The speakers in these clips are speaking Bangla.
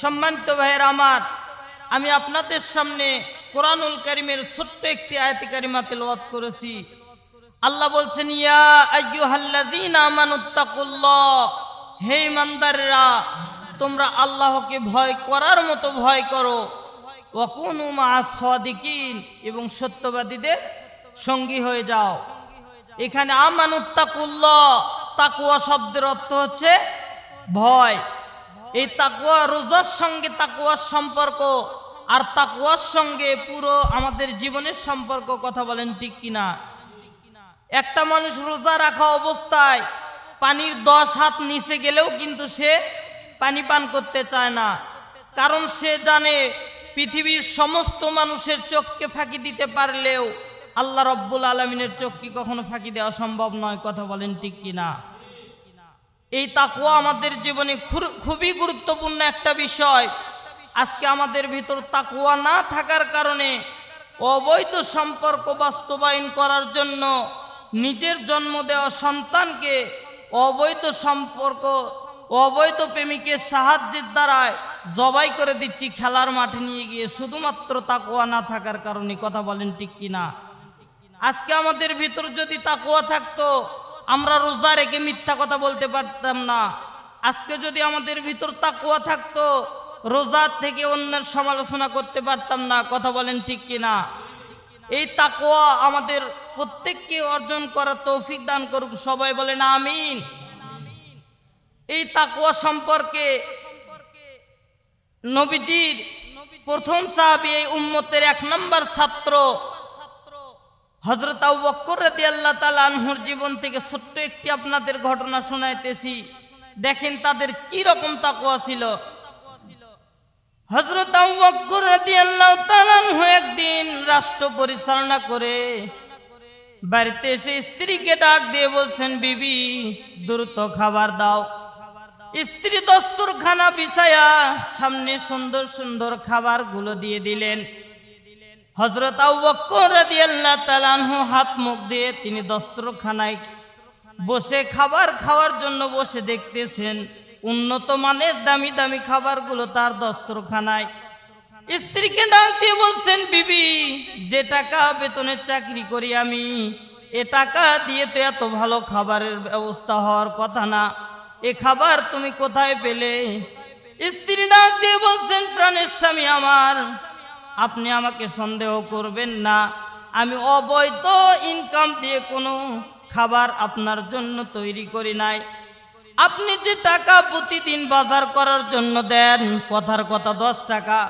সম্মানিত ভাইয়ের আমার, আমি আপনাদের সামনে কোরআনুল করিমের ছোট্ট একটি আয়াতি কারিমা তেলাওয়াত করেছি। আল্লাহ বলছেন, ইয়া আইয়ুহাল্লাযীনা আমানুত্তাকুল্লাহ হে ইমানদাররা, তোমরা আল্লাহকে ভয় করার মতো ভয় করো। ওয়াকুনু মা'আস এবং সত্যবাদীদের সঙ্গী হয়ে যাও। এখানে আমানুত্তাকুল্লাহ তাকুয়া শব্দের অর্থ হচ্ছে ভয়। এই তাকুয়া রোজার সঙ্গে তাকুয়ার সম্পর্ক আর তাকুয়ার সঙ্গে পুরো আমাদের জীবনের সম্পর্ক কথা বলেন ঠিক কিনা? একটা মানুষ রোজা রাখা অবস্থায় পানির দশ হাত নিচে গেলেও কিন্তু সে পানি পান করতে চায় না। কারণ সে জানে পৃথিবীর সমস্ত মানুষের চোখকে ফাঁকি দিতে পারলেও আল্লাহ রব্বুল আলমিনের চোখ কি কখনো ফাঁকি দেওয়া সম্ভব নয়, কথা বলেন ঠিক কিনা? এই তাকুয়া আমাদের জীবনে খুবই গুরুত্বপূর্ণ একটা বিষয়। আজকে আমাদের ভিতর তাকুয়া না থাকার কারণে অবৈধ সম্পর্ক বাস্তবায়ন করার জন্য নিজের জন্ম দেওয়া সন্তানকে অবৈধ সম্পর্ক, অবৈধ প্রেমিকের সাহায্যের দ্বারায় জবাই করে দিচ্ছি, খেলার মাঠে নিয়ে গিয়ে শুধুমাত্র তাকুয়া না থাকার কারণে। কথা বলেন ঠিক কিনা? আজকে আমাদের ভিতর যদি তাকুয়া থাকতো আমরা রোজা রেখে মিথ্যা কথা বলতে পারতাম না। আজকে যদি আমাদের ভিতর তাকুয়া থাকতো রোজার থেকে অন্যের সমালোচনা করতে পারতাম না। কথা বলেন ঠিক কিনা? এই তাকুয়া আমাদের প্রত্যেককে অর্জন করার তৌফিক দান করুক। সবাই বলেন আমিন। এই তাকুয়া সম্পর্কে নবীজির প্রথম সাহাবি এই উম্মতের এক নম্বর ছাত্র হজরত বক্কর আল্লাহ তালা আনহুর জীবন থেকে ছোট্ট একটি আপনাদের ঘটনা শোনাইতেছি। দেখেন তাদের কি রকম তাকুয়া ছিল। হজরত বক্কর রাদি আল্লাহ তালানহু একদিন রাষ্ট্র পরিচালনা করে, বাড়িতে এসে স্ত্রীকে ডাক দিয়ে বলছেন, বিবি, দ্রুত খাবার দাও। স্ত্রী দস্তরখানা বিছায়া সামনে সুন্দর সুন্দর খাবারগুলো দিয়ে দিলেন। হজরত হাত মুখ দিয়ে তিনি দস্তরখানায় বসে খাবার খাওয়ার জন্য বসে দেখতেছেন। উন্নত মানের দামি দামি খাবারগুলো তার দস্তরখানায়। স্ত্রীকে ডাক দিয়ে বলছেন, বিবি, যে টাকা বেতনের চাকরি করি আমি, এ টাকা দিয়ে তো এত ভালো খাবারের ব্যবস্থা হওয়ার কথা না। এ খাবার তুমি কোথায় পেলে? স্ত্রী ডাক দিয়ে বলছেন, প্রাণের স্বামী আমার আপনি আমাকে সন্দেহ করবেন না। আমি অবৈধ ইনকাম দিয়ে কোনো খাবার আপনার জন্য তৈরি করি নাই। আপনি যে টাকা প্রতিদিন বাজার করার জন্য দেন, কথার কথা দশ টাকা,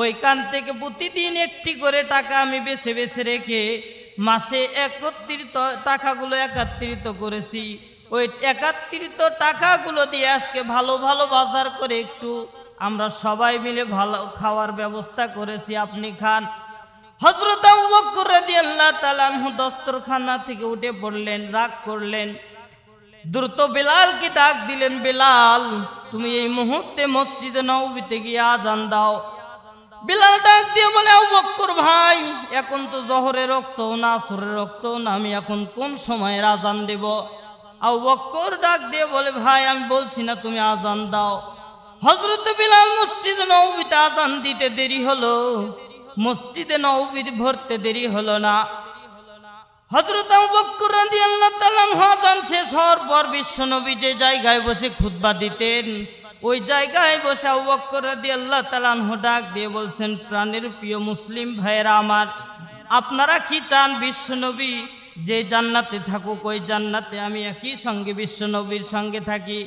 ওইখান থেকে প্রতিদিন একটি করে টাকা আমি বেছে বেছে রেখে মাসে একত্রিত টাকাগুলো একত্রিত করেছি। ওই একত্রিত টাকাগুলো দিয়ে আজকে ভালো ভালো বাজার করে একটু আমরা সবাই মিলে ভালো খাওয়ার ব্যবস্থা করেছি, আপনি খান। হজরত আল্লাহ তালানহু দস্তরখানা থেকে উঠে পড়লেন, রাগ করলেন। দ্রুত বেলালকে ডাক দিলেন, বেলাল, তুমি এই মুহূর্তে মসজিদে নবীতে গিয়ে আজান দাও। বেলাল ডাক দিয়ে বলে বক্কর ভাই, এখন তো জহরে রক্ত না আসরে রক্ত না, আমি এখন কোন সময়ের আজান দেব? আবু বক্কর ডাক দিয়ে বলে, ভাই, আমি বলছি না তুমি আজান দাও। হজরত বিলাল মসজিদে নবীতে আজান দিতে দেরি হলো। মসজিদে নবীর ভরতে দেরি হলো না। হজরত আজান শেষ হওয়ার পর বিশ্বনবী যে জায়গায় বসে খুতবা দিতেন, ওই জায়গায় বসে আবু বক্কর রাদিয়াল্লাহু তাআলা আনহু ডাক দিয়ে বলছেন, প্রাণের প্রিয় মুসলিম ভাইয়েরা আমার, আপনারা কি চান বিশ্বনবী যে জান্নাতে থাকুক, ওই জান্নাতে আমি একই সঙ্গে বিশ্বনবীর সঙ্গে থাকি।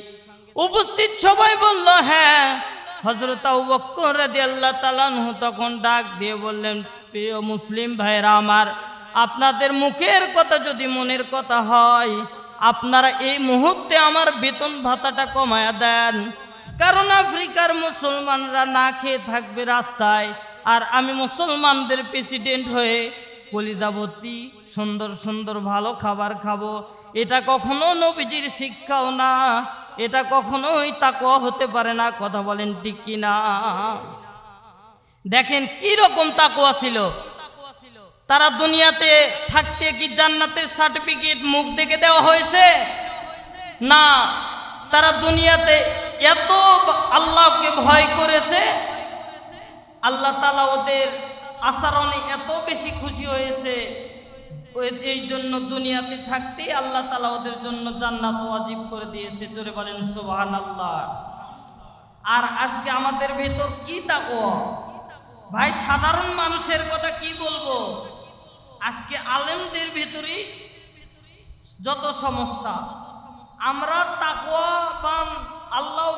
উপস্থিত সবাই বলল হ্যাঁ। হজরত আনহু তখন ডাক দিয়ে বললেন, প্রিয় মুসলিম ভাইয়েরা আমার, আপনাদের মুখের কথা যদি মনের কথা হয়, আপনারা এই মুহূর্তে আমার বেতন ভাতাটা কমায়া দেন। কারণ আফ্রিকার মুসলমানরা না খেয়ে থাকবে রাস্তায়। আর আমি মুসলমানদের প্রেসিডেন্ট হয়ে কলিজাবতী, সুন্দর সুন্দর ভালো খাবার খাব। এটা কখনো নবীজির শিক্ষাও না। এটা কখনোই তাকওয়া হতে পারে না। কথা বলেন ঠিক কিনা দেখেন কি রকম তাকওয়া ছিল। তারা দুনিয়াতে থাকতে কি জান্নাতের সার্টিফিকেট মুখ দেখে দেওয়া হয়েছে? না, তারা দুনিয়াতে এত আল্লাহকে ভয় করেছে, আল্লাহ তালা ওদের আচরণে এত বেশি খুশি হয়েছে এই জন্য দুনিয়াতে থাকতেই আল্লাহ তালা ওদের জন্য জান্নাত ওয়াজিব করে দিয়েছে। জোরে বলেন সোহান আল্লাহ আর আজকে আমাদের ভেতর কি তাকওয়া? ভাই, সাধারণ মানুষের কথা কি বলব? আজকে আলেমদের ভেতরেই যত সমস্যা, আমরা তাকওয়াবান আল্লাহ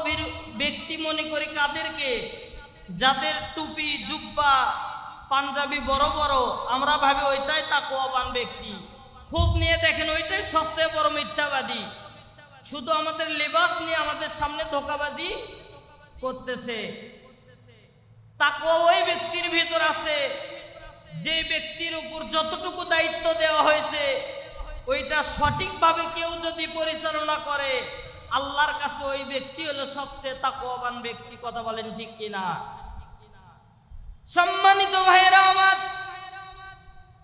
ব্যক্তি মনে করি কাদেরকে? যাদের টুপি, জুব্বা পাঞ্জাবি বড় বড়, আমরা ভাবি ওইটাই তাকওয়াবান ব্যক্তি। খোঁজ নিয়ে দেখেন ওইটাই সবচেয়ে বড় মিথ্যাবাদী। শুধু আমাদের লেবাস নিয়ে আমাদের সামনে ধোকাবাজি করতেছে। তাকওয়া ওই ব্যক্তির ভিতর আছে, যে ব্যক্তির উপর যতটুকু দায়িত্ব দেওয়া হয়েছে, ওইটা সঠিকভাবে কেউ যদি পরিচালনা করে, আল্লাহর কাছে ওই ব্যক্তি হলো সবচেয়ে তাকওয়াবান ব্যক্তি, কথা বলেন ঠিক কিনা? সম্মানিত ভাইরা আমার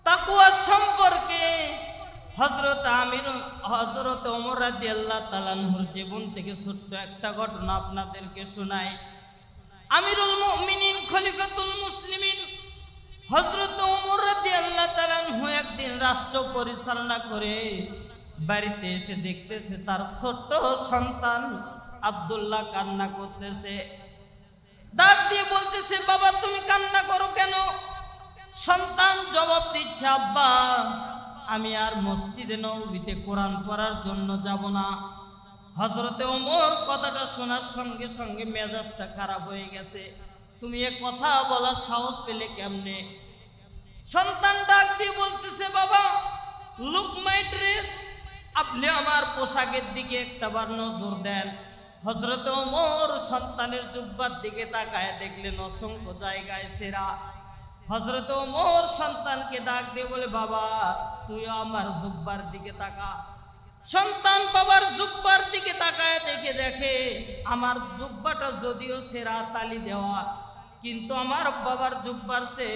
তাকুয়া সম্পর্কে হজরত আমির হজরত ওমর রাদি আল্লাহ তালানহুর জীবন থেকে ছোট্ট একটা ঘটনা আপনাদেরকে শোনাই। আমিরুল মুমিনিন, খলিফাতুল মুসলিমিন হজরত ওমর রাদি আল্লাহ তালানহু একদিন রাষ্ট্র পরিচালনা করে বাড়িতে এসে দেখতেছে তার ছোট্ট সন্তান আব্দুল্লাহ কান্না করতেছে। ডাক দিয়ে বলতেছে, বাবা, তুমি কান্না করো কেন? সন্তান জবাব দিচ্ছে, আব্বা, আমি আর মসজিদে নবীতে কোরআন পড়ার জন্য যাব না। হজরতে ওমর কথাটা শোনার সঙ্গে সঙ্গে মেজাজটা খারাপ হয়ে গেছে। তুমি এ কথা বলার সাহস পেলে কেমনে? সন্তান ডাক দিয়ে বলতেছে, বাবা লুক মাই ড্রেস আপনি আমার পোশাকের দিকে একটাবার নজর দেন। হজরত ওমর সন্তানের জুব্বার দিকে তাকায় দেখলেন অসংখ্য জায়গায় সেরা। হজরত ওমর সন্তানকে ডাক দিয়ে বলে, বাবা, তুইও আমার জুব্বার দিকে তাকা। সন্তান বাবার জুব্বার দিকে তাকায় দেখে দেখে, আমার জুব্বাটা যদিও সেরা তালি দেওয়া, কিন্তু আমার বাবার জুব্বার সে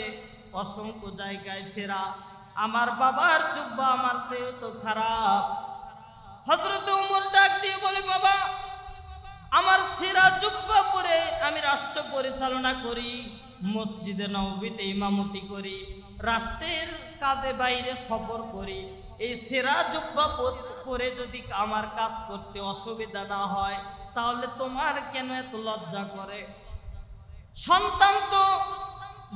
অসংখ্য জায়গায় সেরা। আমার বাবার জুব্বা আমার চেয়েও তো খারাপ। হজরত উমর ডাক দিয়ে বলে, বাবা জুব্বা পরে আমি রাষ্ট্র পরিচালনা করি, মসজিদে নবীতে ইমামতি করি, রাষ্ট্রের কাজে বাইরে সফর করি। এই সেরা জুব্বা পর- যদি আমার কাজ করতে অসুবিধা না হয়, তাহলে তোমার কেন এত লজ্জা করে? সন্তান তো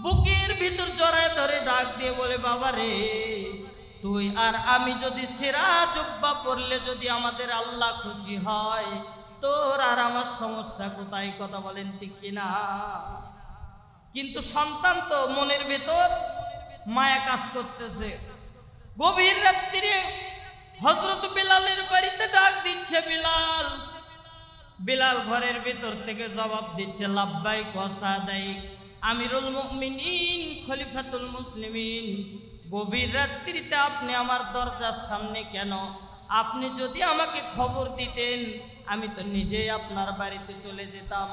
বুকের ভিতর জড়ায় ধরে ডাক দিয়ে বলে, বাবা রে, তুই আর আমি যদি সেরা জুব্বা পড়লে যদি আমাদের আল্লাহ খুশি হয় তোর আর আমার সমস্যা কোথায়? কথা বলেন ঠিক কিনা? কিন্তু সন্তান তো মনের ভেতর মায়া কাজ করতেছে। গভীর রাত্রিরে হজরত বিলালের বাড়িতে ডাক দিচ্ছে বিলাল। বিলাল ঘরের ভিতর থেকে জবাব দিচ্ছে লাব্বাই দেয় আমিরুল মুমিনিন, খলিফাতুল মুসলিমিন, গভীর রাত্রিতে আপনি আমার দরজার সামনে কেন? আপনি যদি আমাকে খবর দিতেন আমি তো নিজেই আপনার বাড়িতে চলে যেতাম।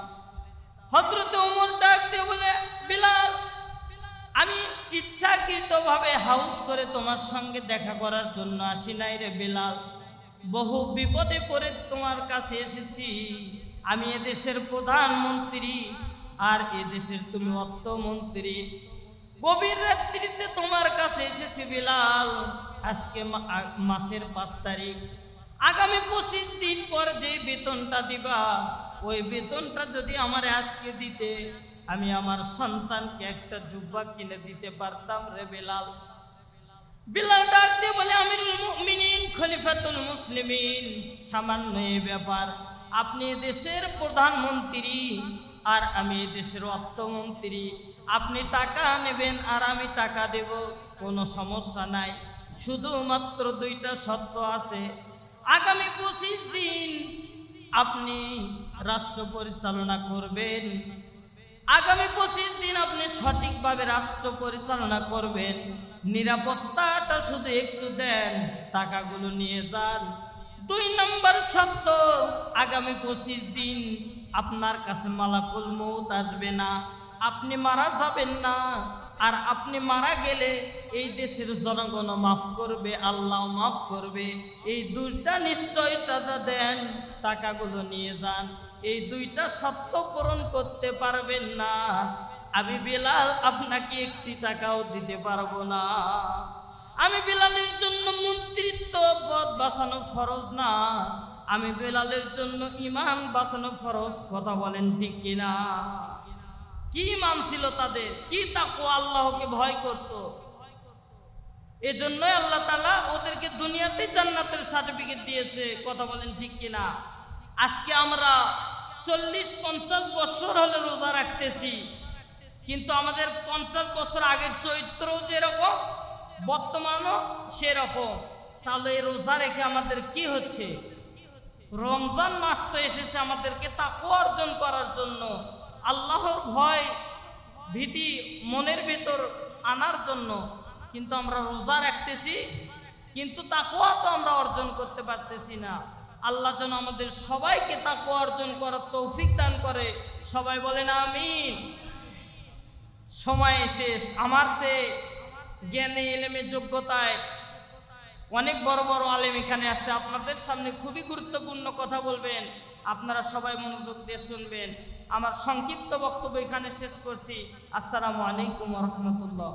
হজরত উমর ডাক দিয়ে বলে, বিলাল, আমি ইচ্ছাকৃতভাবে হাউস করে তোমার সঙ্গে দেখা করার জন্য আসি নাই রে বিলাল। বহু বিপদে পড়ে তোমার কাছে এসেছি। আমি এদেশের প্রধানমন্ত্রী, আর এদেশের তুমি অর্থমন্ত্রী গভীর রাত্রিতে তোমার কাছে এসেছি বিলাল। আজকে মাসের পাঁচ তারিখ। আগামী পঁচিশ দিন পর যে বেতনটা দিবা, ওই বেতনটা যদি আমার আজকে দিতে, আমি আমার সন্তানকে একটা জুব্বা কিনে দিতে পারতাম রে বেলাল। বিলাল ডাক দিয়ে বলে, আমিরুল মুমিনিন, খলিফাতুল মুসলিমিন। সামান্য এই ব্যাপার। আপনি দেশের প্রধানমন্ত্রী আর আমি দেশের অর্থমন্ত্রী। আপনি টাকা নেবেন আর আমি টাকা দেব, কোনো সমস্যা নাই। শুধুমাত্র দুইটা শর্ত আছে। আগামী পঁচিশ দিন আপনি রাষ্ট্র পরিচালনা করবেন। আগামী পঁচিশ দিন আপনি সঠিকভাবে রাষ্ট্র পরিচালনা করবেন। নিরাপত্তাটা শুধু একটু দেন, টাকাগুলো নিয়ে যান। দুই নম্বর সত্য আগামী পঁচিশ দিন আপনার কাছে মালাকুল মৌত আসবে না। আপনি মারা যাবেন না। আর আপনি মারা গেলে এই দেশের জনগণ মাফ করবে, আল্লাহ মাফ করবে। এই দুইটা নিশ্চয়তা দেন, টাকাগুলো নিয়ে যান। এই দুইটা সত্য পূরণ করতে পারবেন না। আমি বেলাল, আপনাকে একটি টাকাও দিতে পারব না। আমি বেলালের জন্য মন্ত্রিত্ব, পদ বাঁচানো ফরজ না। আমি বেলালের জন্য ইমান বাঁচানো ফরজ, কথা বলেন ঠিক কিনা? কি ইমান ছিল তাদের? কি তাকো আল্লাহকে ভয় করত? এজন্যই আল্লাহ তালা ওদেরকে দুনিয়াতে জান্নাতের সার্টিফিকেট দিয়েছে। কথা বলেন ঠিক কিনা? আজকে আমরা চল্লিশ পঞ্চাশ বছর হলে রোজা রাখতেছি। কিন্তু আমাদের পঞ্চাশ বছর আগের চরিত্র যেরকম, বর্তমানও সেরকম। তাহলে এই রোজা রেখে আমাদের কি হচ্ছে? রমজান মাস তো এসেছে আমাদেরকে তাকু অর্জন করার জন্য। আল্লাহর ভয় ভীতি মনের ভেতর আনার জন্য কিন্তু আমরা রোজা রাখতেছি, কিন্তু তাকুয়া তো আমরা অর্জন করতে পারতেছি না। আল্লাহ যেন আমাদের সবাইকে তাকুয়া অর্জন করার তৌফিক দান করে। সবাই বলেন আমিন। সময় শেষ। আমার সে জ্ঞানে, এলেমে, যোগ্যতায় অনেক বড় বড় আলেম এখানে আছে। আপনাদের সামনে খুবই গুরুত্বপূর্ণ কথা বলবেন। আপনারা সবাই মনোযোগ দিয়ে শুনবেন। আমার সংক্ষিপ্ত বক্তব্য এখানে শেষ করছি। আসসালামু আলাইকুম রহমতুল্লাহ।